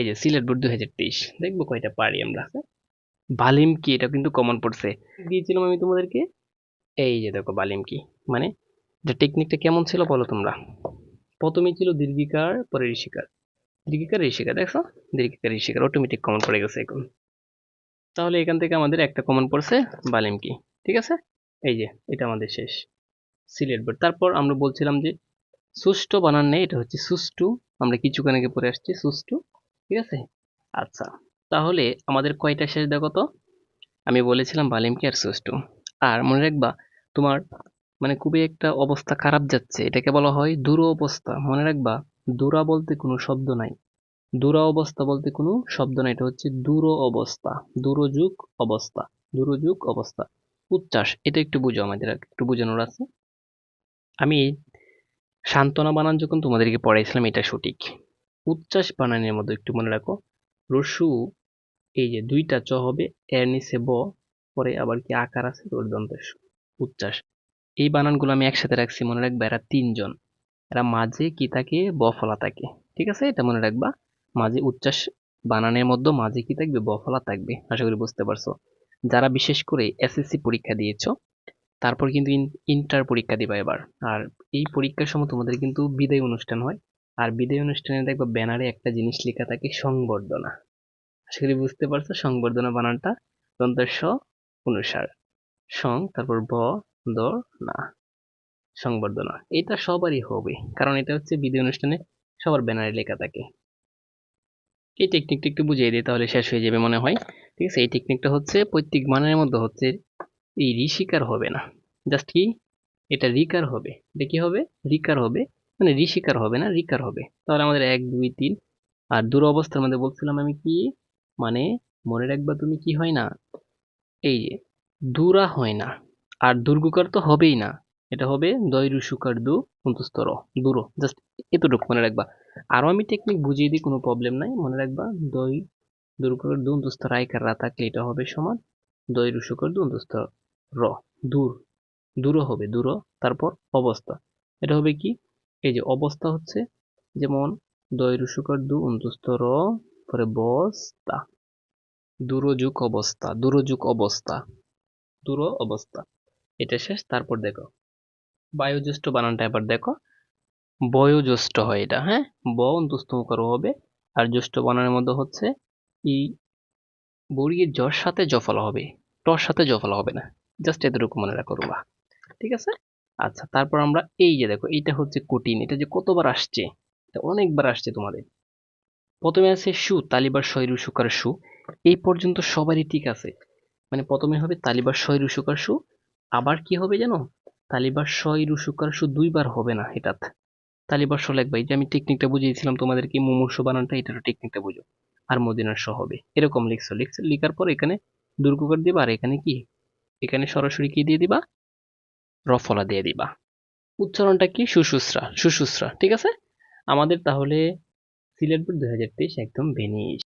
এই যে সিলেট বোর্ড দুই হাজার তেইশ, দেখব কয়টা পারি আমরা। বালিম কি? এটা কিন্তু কমন পড়ছে। দিয়েছিলাম আমি তোমাদেরকে। এই যে দেখো বালিম কি? মানে এটা টেকনিকটা কেমন ছিল বলো তোমরা। প্রথমে ছিল দীর্ঘিকার পরে ঋষিকার। দীর্ঘিকার, ঋষিকার দেখো দীর্ঘিকার, ঋষিকার অটোমেটিক কমন পড়ে গেছে এখন। তাহলে এখান থেকে আমাদের একটা কমন পড়ছে বালিম কি, ঠিক আছে? এই যে, এটা আমাদের শেষ। সিলেট বোর্ড। তারপর আমরা বলছিলাম যে সুষ্ঠু বানান নেই, এটা হচ্ছে সুষ্ঠু। আমরা কিছুক্ষণ আগে পরে আসছি, সুষ্ঠু। ঠিক আছে? আচ্ছা তাহলে আমাদের কয়টা শেষ দেখো তো? আমি বলেছিলাম বালিমকে আর সুষ্ঠু আর মনে রাখবা, তোমার মানে খুবই একটা অবস্থা খারাপ যাচ্ছে। এটাকে বলা হয় দূর অবস্থা মনে রাখবা, দূরা বলতে কোনো শব্দ নাই। দূরা অবস্থা বলতে কোনো শব্দ নাই। এটা হচ্ছে দূর অবস্থা। দূরযুগ অবস্থা। দূরযুগ অবস্থা। উচ্চাস, এটা একটু বুঝো আমাদের, একটু বোঝানোর আছে। আমি সান্ত্বনা বানান যখন তোমাদেরকে পড়াইছিলাম, এটা সঠিক। উচ্চাস বানানের মধ্যে একটু মনে রাখো। রসু, এই যে দুইটা চ হবে এর নিচে ব, পরে আবার কি আকার আছে? তোর দন্তের উচ্চাস এই বানানগুলো আমি একসাথে রাখছি, মনে রাখবা এরা তিনজন। এরা মাঝে কি থাকে? বফলা থাকে। ঠিক আছে? এটা মনে রাখবা। মাঝে উচ্চাস বানানের মধ্যে মাঝে কি থাকবে? বফলা থাকবে। আশা করি বুঝতে পারছ। যারা বিশেষ করে এসএসসি পরীক্ষা দিয়েছ, তারপর কিন্তু ইন্টার পরীক্ষা দিবা এবার। আর এই পরীক্ষার সময় তোমাদের কিন্তু বিদায় অনুষ্ঠান হয়। আর বিদায় অনুষ্ঠানে দেখব ব্যানারে একটা জিনিস লেখা থাকে, সংবর্ধনা। আশা করি বুঝতে পারছ, সংবর্ধনা বানানটা দন্তের স অনুসার। সং, তারপর ব, দ, না। সংবর্ধনা, এটা সবারই হবে, কারণ এটা হচ্ছে বিদায় অনুষ্ঠানে সবার ব্যানারে লেখা থাকে। এই টেকনিকটা একটু বুঝিয়ে দিই, তাহলে শেষ হয়ে যাবে মনে হয়। ঠিক আছে, এই টেকনিকটা হচ্ছে প্রত্যেক মানের মধ্যে হচ্ছে এই ঋষিকার হবে না। জাস্ট কি? এটা রিকার হবে। এটা কি হবে? রিকার হবে। মানে ঋষিকার হবে না? রিকার হবে। তাহলে আমাদের এক, দুই, তিন। আর দূর অবস্থার মধ্যে বলছিলাম আমি কি? মানে মনে রাখবা তুমি কি হয় না? এই যে, দূরা হয় না। আর দুর্গকার তো হবেই না। এটা হবে দয় রুসুকার দু অন্তস্তর দূর। জাস্ট এতটুকু মনে রাখবা। আরও আমি টেকনিক বুঝিয়ে দিই, কোনো প্রবলেম নাই। মনে রাখবা দই দুর্গকার দু অন্তস্তর আইকার রা থাকলে এটা হবে সমান দয় রুসুকার দু অন্তস্তর র। দূর দূর হবে, দূর। তারপর অবস্থা। এটা হবে কি? এই যে অবস্থা হচ্ছে, যেমন দয় রুসুকার দু অন্তস্থ র, পরে বস্তা। দূরযুগ অবস্থা দূরযুগ অবস্থা, দূর অবস্থা। এটা শেষ, তারপর দেখো। বায়োজ্যেষ্ঠ বানানটা এবার দেখো। বয়োজ্যেষ্ঠ হয় এটা হ্যাঁ? ব অন্তস্থ হবে, আর জ্যেষ্ঠ বানানের মধ্যে হচ্ছে ই বর্গীর জর সাথে জফলা হবে। টর সাথে জফলা হবে না। জাস্ট এতটুকু মনে রাখো রুবা। ঠিক আছে? আচ্ছা তারপর আমরা এই যে দেখো, এইটা হচ্ছে কঠিন, এটা যে কতবার আসছে? অনেকবার আসছে তোমাদের। প্রথমে আছে সু, তালিবার শৈরু সুকার সু। এই পর্যন্ত সবারই ঠিক আছে। মানে প্রথমে হবে তালিবার শৈরু সুকার সু, আবার কি হবে জানো? তালিবার শৈরু সুকার সু দুইবার হবে না এটা তালিবার শ লেখবা এই যে আমি টেকনিকটা বুঝিয়েছিলাম তোমাদেরকে মুমূর্ষ বানানটা এটার টেকনিকটা বুঝো। আর মদিনার শ হবে। এরকম লিখছো লিখছো, লিখার পর এখানে দুর্গকার দিবা, আর এখানে কি? এখানে সরাসরি কি দিয়ে দিবা? রফলা দিয়ে দিবা। উচ্চারণটা কি? সুশুশ্রা সুশুশ্রা ঠিক আছে? আমাদের তাহলে সিলেট বোর্ড দুই হাজার তেইশ একদম বেনিয়ে